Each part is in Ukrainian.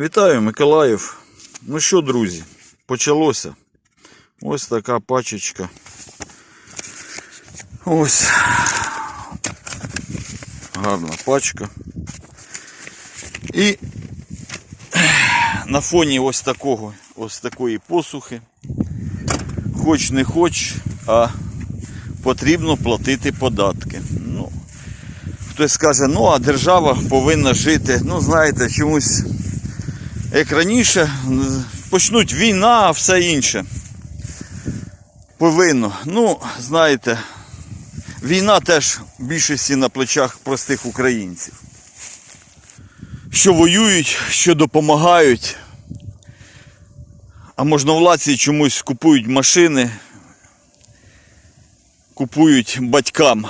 Вітаю, Миколаїв. Ну що, друзі, почалося. Ось така пачечка. Ось. Гарна пачка. І на фоні ось такого, ось такої посухи. Хоч не хоч, а потрібно платити податки. Ну, хтось скаже, ну а держава повинна жити. Ну, знаєте, чомусь як раніше, почнуть війна, а все інше. Повинно. Ну, знаєте, війна теж в більшості на плечах простих українців. Що воюють, що допомагають. А можновладці чомусь купують машини, купують батькам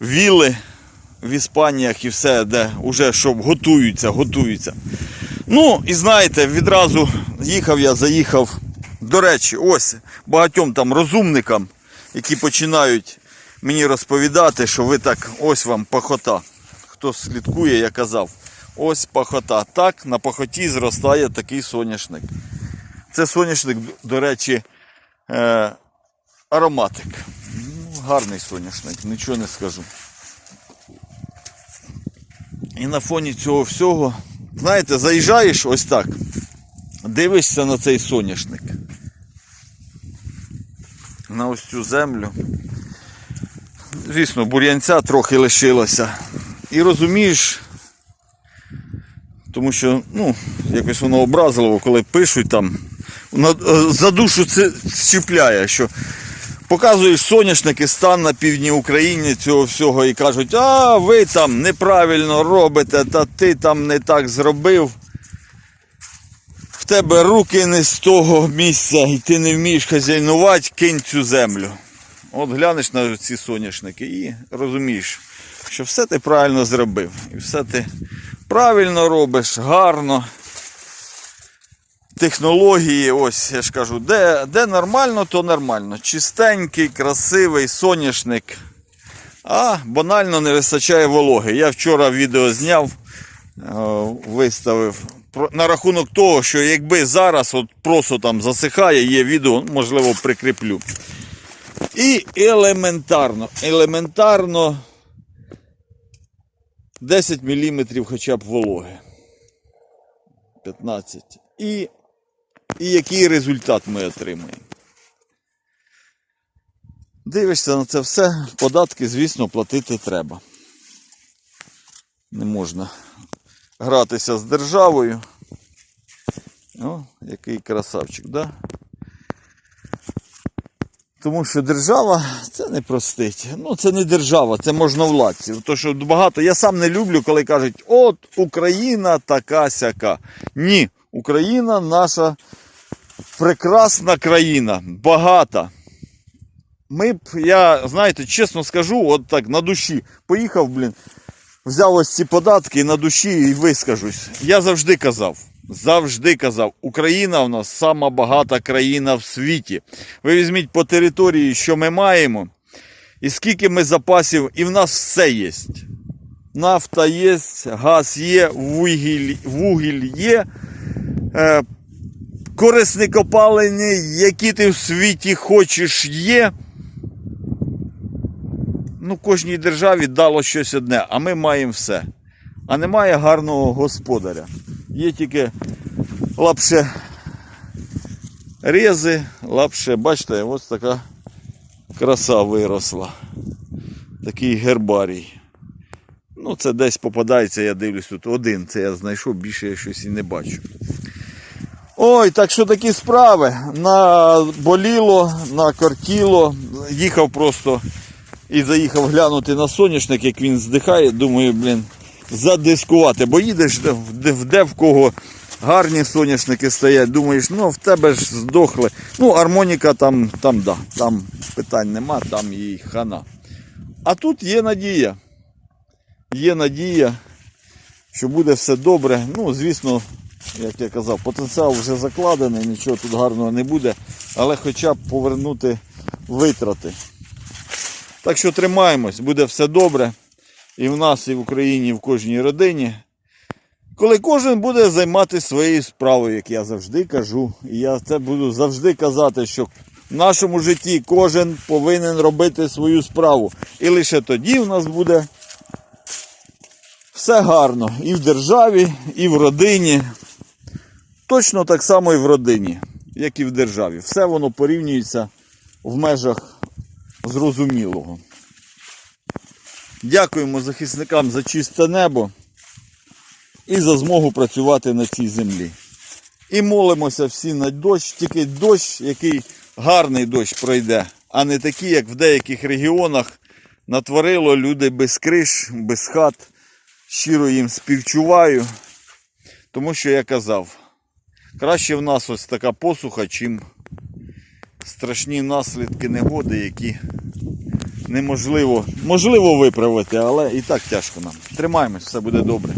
віли в Іспаніях і все, де вже щоб готуються, готуються. Ну, і знаєте, відразу їхав я, заїхав. До речі, ось багатьом там розумникам, які починають мені розповідати, що ви так, ось вам пахота. Хто слідкує, я казав, ось пахота. Так, на пахоті зростає такий соняшник. Це соняшник, до речі, е, ароматик. Ну, гарний соняшник, нічого не скажу. І на фоні цього всього, знаєте, заїжджаєш ось так, дивишся на цей соняшник. На ось цю землю. Звісно, бур'янця трохи лишилося. І розумієш, тому що, ну, якось воно образливо, коли пишуть там, за душу це чіпляє, що Показуєш соняшники стан на півдні України цього всього і кажуть, а ви там неправильно робите, та ти там не так зробив. В тебе руки не з того місця і ти не вмієш хазяйнувати, кинь цю землю. От глянеш на ці соняшники і розумієш, що все ти правильно зробив. І все ти правильно робиш, гарно технології, ось я ж кажу, де, де нормально, то нормально. Чистенький, красивий соняшник. А банально не вистачає вологи. Я вчора відео зняв, е, виставив на рахунок того, що якби зараз от просто там засихає, є відео, можливо, прикріплю. І елементарно, елементарно 10 мм хоча б вологи. 15. І і який результат ми отримаємо. Дивишся на це все, податки, звісно, платити треба. Не можна гратися з державою. О, який красавчик, да? Тому що держава це не простить. Ну, це не держава, це можновладці. То, що багато. Я сам не люблю, коли кажуть, от Україна така сяка. Ні, Україна наша прекрасна країна, багата. Ми б, я, знаєте, чесно скажу, от так на душі поїхав, блін, взяв ось ці податки на душі і вискажусь. Я завжди казав, завжди казав, Україна у нас сама багата країна в світі. Ви візьміть по території, що ми маємо, і скільки ми запасів, і в нас все є. Нафта є, газ є, вугіль, вугіль є. Е, корисні копалини, які ти в світі хочеш, є. Ну, кожній державі дало щось одне, а ми маємо все. А немає гарного господаря. Є тільки лапше рези, лапше, бачите, ось така краса виросла. Такий гербарій. Ну, це десь попадається, я дивлюсь, тут один. Це я знайшов, більше я щось і не бачу. Ой, так що такі справи. Наболіло, накортіло. Їхав просто і заїхав глянути на соняшник, як він здихає. Думаю, блін, задискувати. Бо їдеш де, де, де в кого гарні соняшники стоять. Думаєш, ну в тебе ж здохли. Ну, армоніка там, там, да, там питань нема, там їй хана. А тут є надія. Є надія, що буде все добре. Ну, звісно, як я казав, потенціал вже закладений, нічого тут гарного не буде, але хоча б повернути витрати. Так що тримаємось, буде все добре. І в нас, і в Україні, і в кожній родині. коли кожен буде займатися своєю справою, як я завжди кажу. І я це буду завжди казати, що в нашому житті кожен повинен робити свою справу. І лише тоді в нас буде все гарно і в державі, і в родині. Точно так само і в родині, як і в державі. Все воно порівнюється в межах зрозумілого. Дякуємо захисникам за чисте небо і за змогу працювати на цій землі. І молимося всі на дощ, тільки дощ, який гарний дощ пройде, а не такий, як в деяких регіонах натворило люди без криш, без хат. Щиро їм співчуваю, тому що я казав, краще в нас ось така посуха, чим страшні наслідки негоди, які неможливо можливо виправити, але і так тяжко нам. Тримаємось, все буде добре.